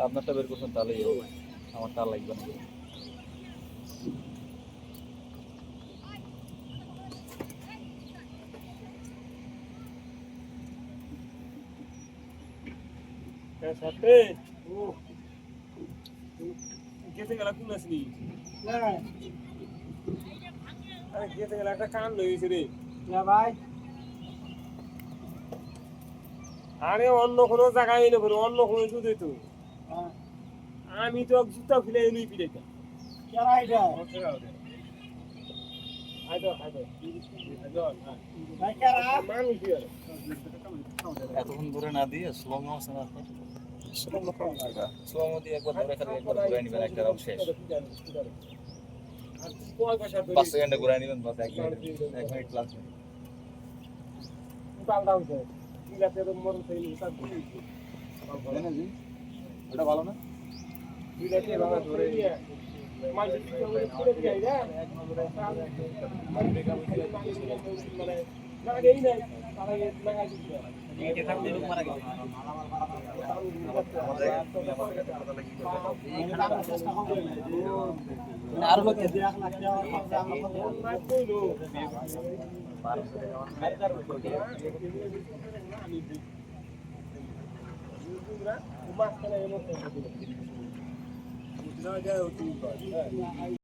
আপনারটা বের করছেন তাহলেই হবে আমার তার লাগবে না গেছে গেলা কোন আসলি আরে গেছে গেলা একটা কান হয়েছে রে ভাই আরে অন্য কোনো জায়গায় এনে করো অন্য কোনো দুধ তো আমি তো জুতা কি আর এতক্ষণ ধরে না দিয়ে স্লো মো আছে না। পাঁচ সেকেন্ডে ঘুরে নেবেন বাস এক মিনিট এক মিনিট করি ওটা ভালো না মানে Umar sana yang mau